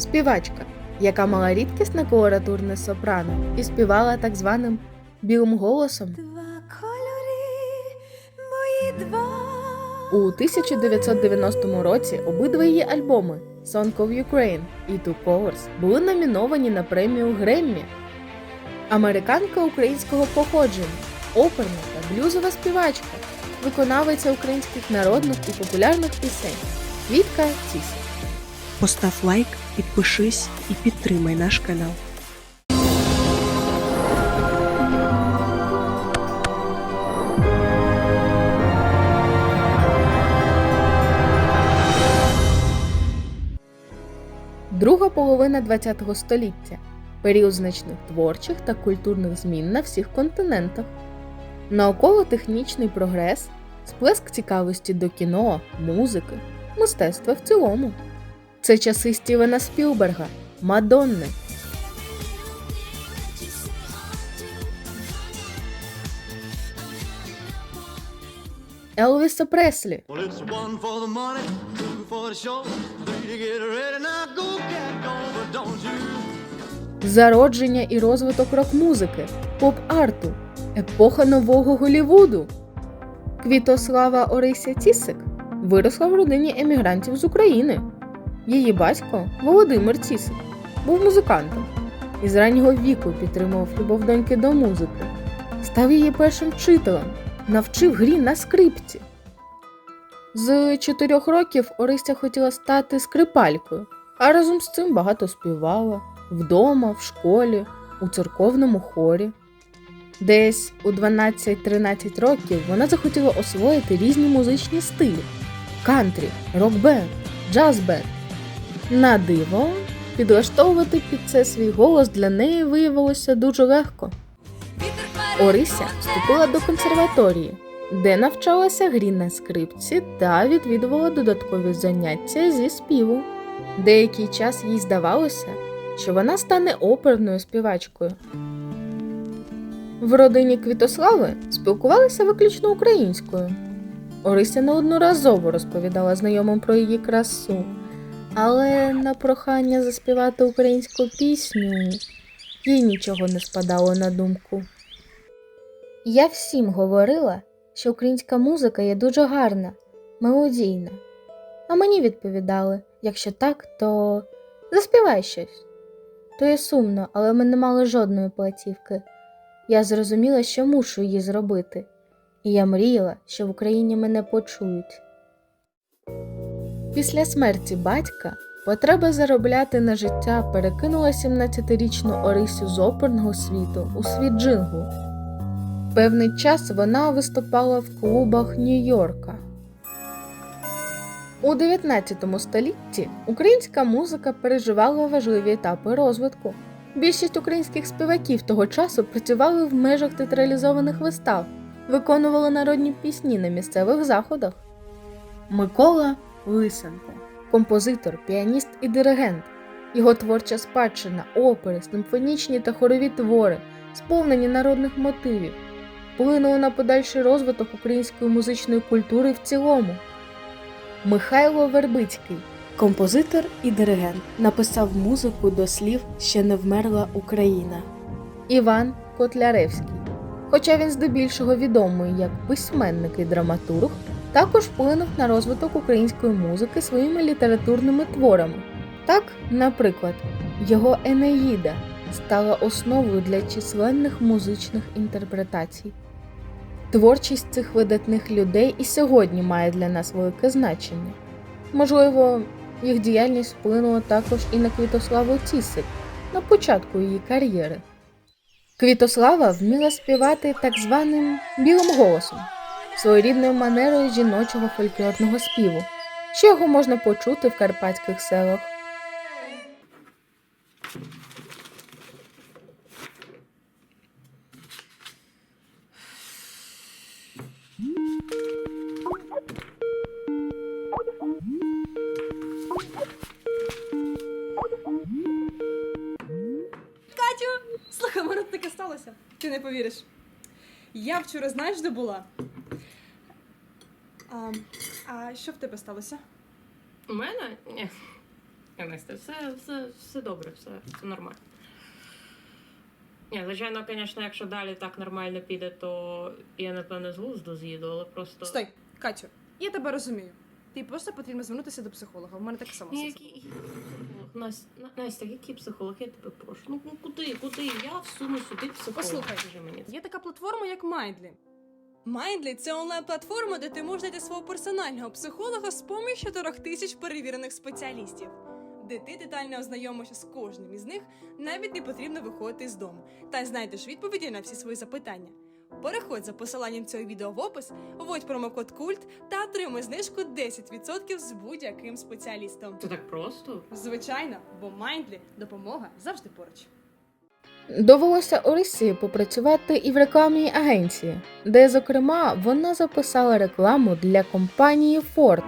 співачка, яка мала рідкісне колоратурне сопрано і співала так званим білим голосом. Два кольори, мої два. У 1990 році обидва її альбоми Song of Ukraine і Two Colors були номіновані на премію Греммі. Американка українського походження, оперна та блюзова співачка, виконавиця українських народних і популярних пісень Квітка Цісик. Постав лайк, підпишись і підтримай наш канал. Друга половина ХХ століття період значних творчих та культурних змін на всіх континентах. Науково-технічний прогрес, сплеск цікавості до кіно, музики, мистецтва в цілому. Це часи Стівена Спілберга, Мадонни. Елвіса Преслі, зародження і розвиток рок-музики, поп-арту, епоха нового Голівуду. Квітослава Орися Цісик виросла в родині емігрантів з України. Її батько Володимир Цісик був музикантом і з раннього віку підтримував любов доньки до музики, став її першим вчителем, навчив грі на скрипці. З чотирьох років Орися хотіла стати скрипалькою, а разом з цим багато співала вдома, в школі, у церковному хорі. Десь у 12-13 років вона захотіла освоїти різні музичні стилі: кантрі, рок-бенд, джаз-бенд. На диво, підлаштовувати під це свій голос для неї виявилося дуже легко. Орися вступила до консерваторії, де навчалася грі на скрипці та відвідувала додаткові заняття зі співу. Деякий час їй здавалося, що вона стане оперною співачкою. В родині Квітослави спілкувалися виключно українською. Орися неодноразово розповідала знайомим про її красу, але на прохання заспівати українську пісню їй нічого не спадало на думку. Я всім говорила, що українська музика є дуже гарна, мелодійна. А мені відповідали: якщо так, то заспівай щось. То є сумно, але ми не мали жодної платівки. Я зрозуміла, що мушу її зробити, і я мріяла, що в Україні мене почують. Після смерті батька потреба заробляти на життя перекинула 17-річну Орисю з оперного світу у світ джингу. Певний час вона виступала в клубах Нью-Йорка. У 19 столітті українська музика переживала важливі етапи розвитку. Більшість українських співаків того часу працювали в межах театралізованих вистав, виконували народні пісні на місцевих заходах. Микола Лисенко композитор, піаніст і диригент. Його творча спадщина, опери, симфонічні та хорові твори, сповнені народних мотивів, вплинули на подальший розвиток української музичної культури в цілому. Михайло Вербицький, композитор і диригент, написав музику до слів Ще не вмерла Україна. Іван Котляревський. Хоча він здебільшого відомий як письменник і драматург, також вплинув на розвиток української музики своїми літературними творами. Так, наприклад, його Енеїда стала основою для численних музичних інтерпретацій. Творчість цих видатних людей і сьогодні має для нас велике значення. Можливо, їх діяльність вплинула також і на Квітославу Цісик на початку її кар'єри. Квітослава вміла співати так званим білим голосом, своєрідною манерою жіночого фольклорного співу, що його можна почути в карпатських селах. Катю, слухай, мене таке сталося. Ти не повіриш. Я вчора знаєш, де була? А, а що в тебе сталося? У мене? Ні. Настя, все, все, все добре, все, все нормально. Ні, звичайно, звісно, якщо далі так нормально піде, то я напевно з глузду з'їду, але просто. Стой, Катю, я тебе розумію. Ти просто потрібно звернутися до психолога. У мене так само. Ні, все який- психолог? Настя, На- Настя, який психолог? Я тебе прошу. Ну, ну куди, куди? Я всуну сюди психолога. Послухай. Скажи мені. Є така платформа, як Mindly. Mindly – це онлайн-платформа, де ти можеш знайти свого персонального психолога з поміж 4 тисяч перевірених спеціалістів, де ти детально ознайомишся з кожним із них, навіть не потрібно виходити з дому, та знайдеш відповіді на всі свої запитання. Переходь за посиланням цього відео в опис, вводь промокод культ та отримай знижку 10% з будь-яким спеціалістом. Це так просто? Звичайно, бо Mindly – допомога завжди поруч. Довелося Орисі попрацювати і в рекламній агенції, де, зокрема, вона записала рекламу для компанії Ford.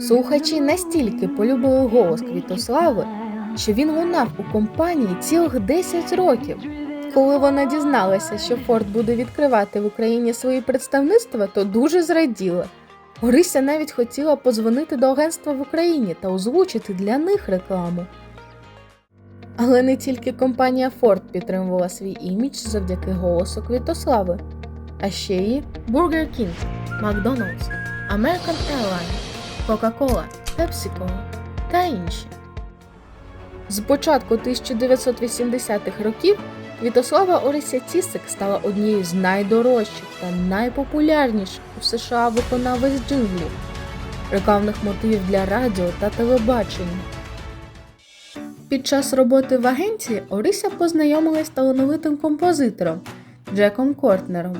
Слухачі настільки полюбили голос Квітослави, що він лунав у компанії цілих 10 років. Коли вона дізналася, що Форд буде відкривати в Україні свої представництва, то дуже зраділа. Орися навіть хотіла подзвонити до агентства в Україні та озвучити для них рекламу. Але не тільки компанія Ford підтримувала свій імідж завдяки голосу Квітослави, а ще й Burger King, McDonald's, American Airlines, Coca-Cola, PepsiCo та інші. З початку 1980-х років Квітослава Орися Цісик стала однією з найдорожчих та найпопулярніших у США виконавець джинглів, рекламних мотивів для радіо та телебачення. Під час роботи в агенції Орися познайомилась з талановитим композитором Джеком Кортнером.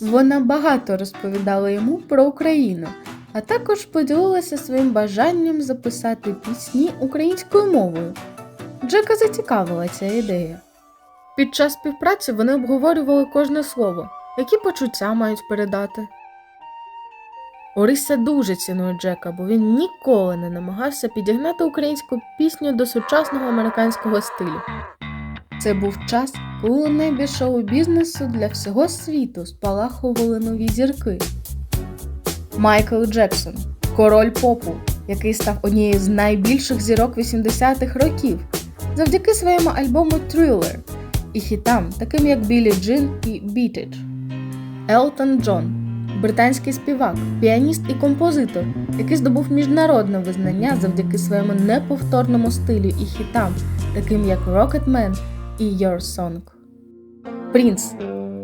Вона багато розповідала йому про Україну, а також поділилася своїм бажанням записати пісні українською мовою. Джека зацікавила ця ідея. Під час співпраці вони обговорювали кожне слово, які почуття мають передати. Орися дуже цінує Джека, бо він ніколи не намагався підігнати українську пісню до сучасного американського стилю. Це був час, коли у небі шоу-бізнесу для всього світу спалахували нові зірки. Майкл Джексон, король попу, який став однією з найбільших зірок 80-х років, завдяки своєму альбому Thriller і хітам, таким як Білі Джин і Beat. Елтон Джон, британський співак, піаніст і композитор, який здобув міжнародне визнання завдяки своєму неповторному стилю і хітам, таким як Rocket Man і Your Song. Принц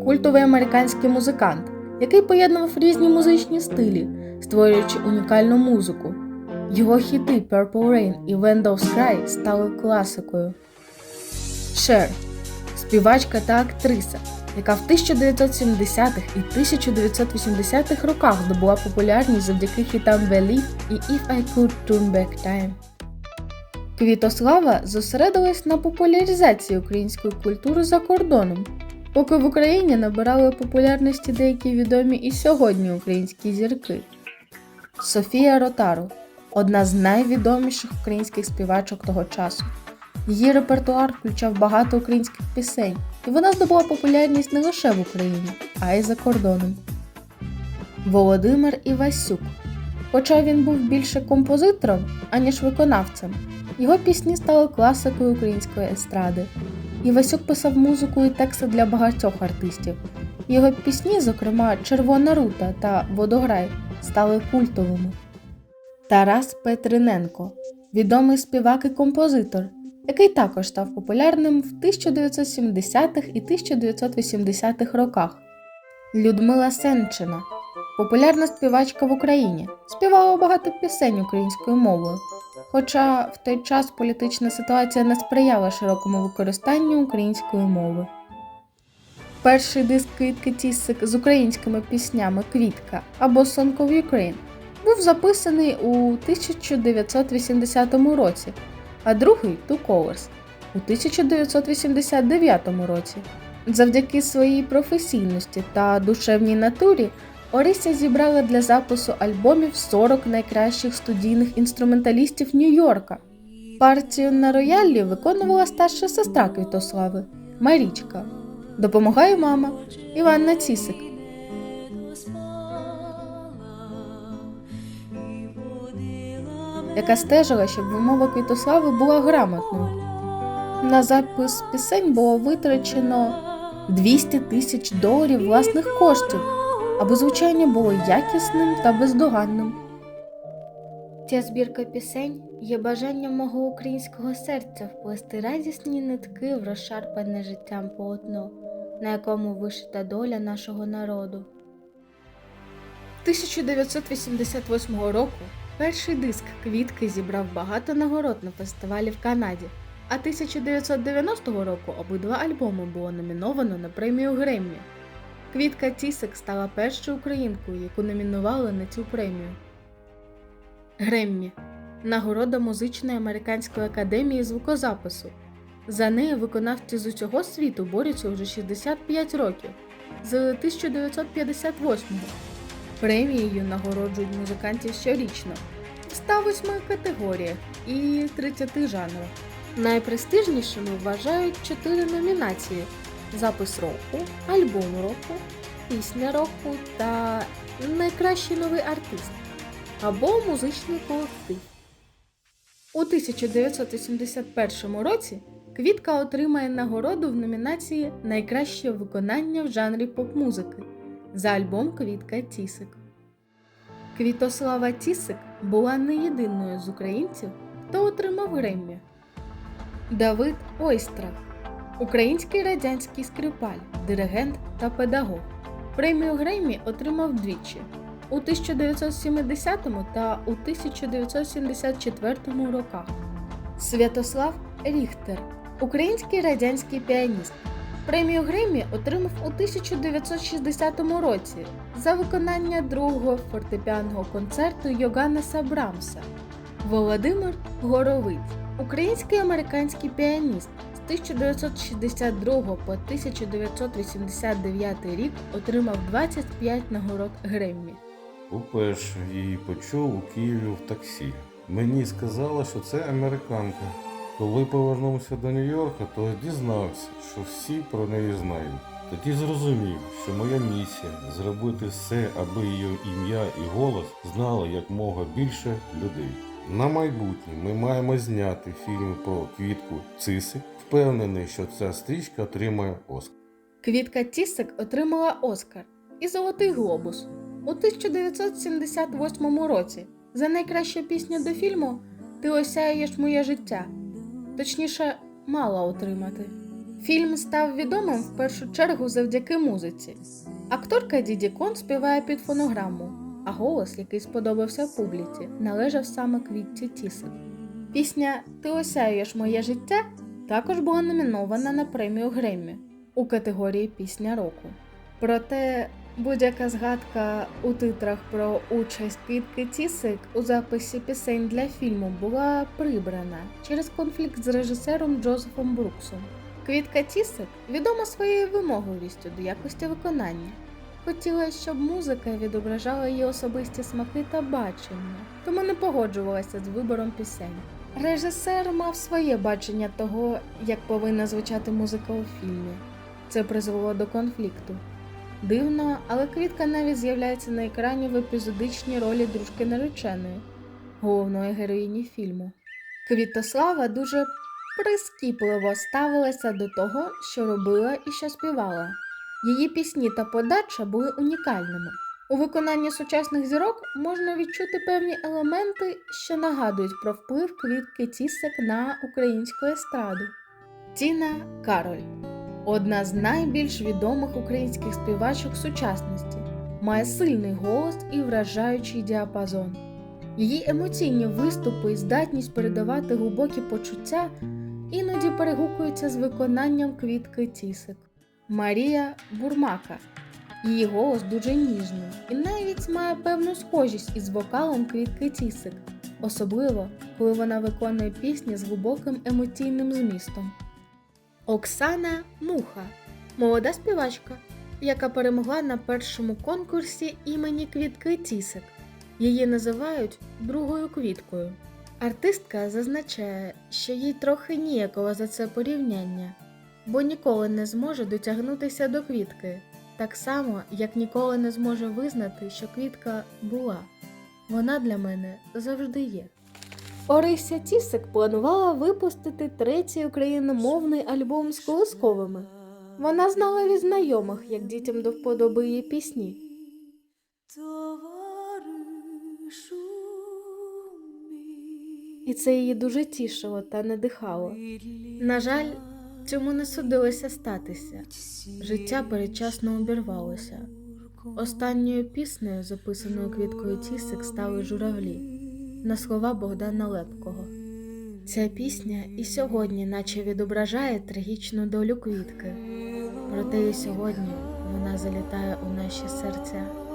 культовий американський музикант, який поєднував різні музичні стилі, створюючи унікальну музику. Його хіти Purple Rain і Wind of Sky стали класикою. Шер співачка та актриса, яка в 1970-х і 1980-х роках здобула популярність завдяки хітам Believe і If I Could Turn Back Time. Квітослава зосередилась на популяризації української культури за кордоном, поки в Україні набирали популярності деякі відомі і сьогодні українські зірки. Софія Ротару одна з найвідоміших українських співачок того часу. Її репертуар включав багато українських пісень, і вона здобула популярність не лише в Україні, а й за кордоном. Володимир Івасюк. Хоча він був більше композитором, аніж виконавцем, його пісні стали класикою української естради. Івасюк писав музику і тексти для багатьох артистів. Його пісні, зокрема Червона рута та Водограй, стали культовими. Тарас Петриненко відомий співак і композитор, який також став популярним в 1970-х і 1980-х роках. Людмила Сенчина популярна співачка в Україні, співала багато пісень українською мовою. Хоча в той час політична ситуація не сприяла широкому використанню української мови. Перший диск Квітки Тісик з українськими піснями Квітка або Song of Ukraine був записаний у 1980 році, а другий Two Colors у 1989 році. Завдяки своїй професійності та душевній натурі Орися зібрала для запису альбомів 40 найкращих студійних інструменталістів Нью-Йорка. Партію на роялі виконувала старша сестра Квітослави Марічка. Допомагає мама Іванна Цісик. Яка стежила, щоб вимова Квітослави була грамотною. На запис пісень було витрачено 200 тисяч доларів власних коштів, аби звучання було якісним та бездоганним. Ця збірка пісень є бажанням мого українського серця вплести радісні нитки в розшарпане життям полотно, на якому вишита доля нашого народу. 1988 року перший диск квітки зібрав багато нагород на фестивалі в Канаді, а 1990 року обидва альбоми було номіновано на премію Греммі. Квітка Тісик стала першою українкою, яку номінували на цю премію. Греммі нагорода музичної американської академії звукозапису. За неї виконавці з усього світу борються вже 65 років з 1958-го. Премією нагороджують музикантів щорічно в 108 категоріях і 30 жанрах. Найпрестижнішими вважають чотири номінації: запис року, альбом року, пісня року та найкращий новий артист або музичний колектив. У 1981 році Квітка отримає нагороду в номінації Найкраще виконання в жанрі поп-музики за альбом Квітка Тісик. Квітослава Тісик була не єдиною з українців, хто отримав Греммі. Давид Ойстрах український радянський скрипаль, диригент та педагог. Премію Греммі отримав двічі у 1970 та у 1974 роках. Святослав Ріхтер, український радянський піаніст. Премію Греммі отримав у 1960 році за виконання другого фортепіанного концерту Йоганнеса Брамса. Володимир Горовиць, український американський піаніст з 1962 по 1989 рік отримав 25 нагород Греммі. Уперше її почув у Києві в таксі. Мені сказали, що це американка. Коли повернувся до Нью-Йорка, то дізнався, що всі про неї знають. Тоді зрозумів, що моя місія зробити все, аби її ім'я і голос знали як мога більше людей. На майбутнє ми маємо зняти фільм про квітку Цисик. Впевнений, що ця стрічка отримає Оскар. Квітка Тісик отримала Оскар і Золотий Глобус у 1978 році за найкращу пісню до фільму Ти осяєш моє життя. Точніше, мала отримати. Фільм став відомим в першу чергу завдяки музиці. Акторка Діді Кон співає під фонограму, а голос, який сподобався публіці, належав саме Квітці Тісик. Пісня Ти осяєш моє життя також була номінована на премію Греммі у категорії Пісня року. Проте будь-яка згадка у титрах про участь Квітки Тісик у записі пісень для фільму була прибрана через конфлікт з режисером Джозефом Бруксом. Квітка Тісик відома своєю вимогливістю до якості виконання. Хотіла, щоб музика відображала її особисті смаки та бачення, тому не погоджувалася з вибором пісень. Режисер мав своє бачення того, як повинна звучати музика у фільмі. Це призвело до конфлікту. Дивно, але квітка навіть з'являється на екрані в епізодичній ролі дружки нареченої, головної героїні фільму. Квітослава дуже прискіпливо ставилася до того, що робила і що співала. Її пісні та подача були унікальними. У виконанні сучасних зірок можна відчути певні елементи, що нагадують про вплив квітки Тісик на українську естраду. Тіна Кароль одна з найбільш відомих українських співачок сучасності, має сильний голос і вражаючий діапазон. Її емоційні виступи і здатність передавати глибокі почуття іноді перегукуються з виконанням квітки Тісик. Марія Бурмака. Її голос дуже ніжний і навіть має певну схожість із вокалом квітки Тісик, особливо коли вона виконує пісні з глибоким емоційним змістом. Оксана Муха молода співачка, яка перемогла на першому конкурсі імені Квітки Тісик. Її називають другою квіткою. Артистка зазначає, що їй трохи ніяково за це порівняння, бо ніколи не зможе дотягнутися до квітки, так само, як ніколи не зможе визнати, що квітка була. Вона для мене завжди є. Орися Тісик планувала випустити третій україномовний альбом з колисковими. Вона знала від знайомих, як дітям до вподоби її пісні. І це її дуже тішило та надихало. На жаль, цьому не судилося статися. Життя передчасно обірвалося. Останньою піснею, записаною квіткою Тісик, стали журавлі на слова Богдана Лепкого. Ця пісня і сьогодні, наче відображає трагічну долю квітки. Проте і сьогодні вона залітає у наші серця.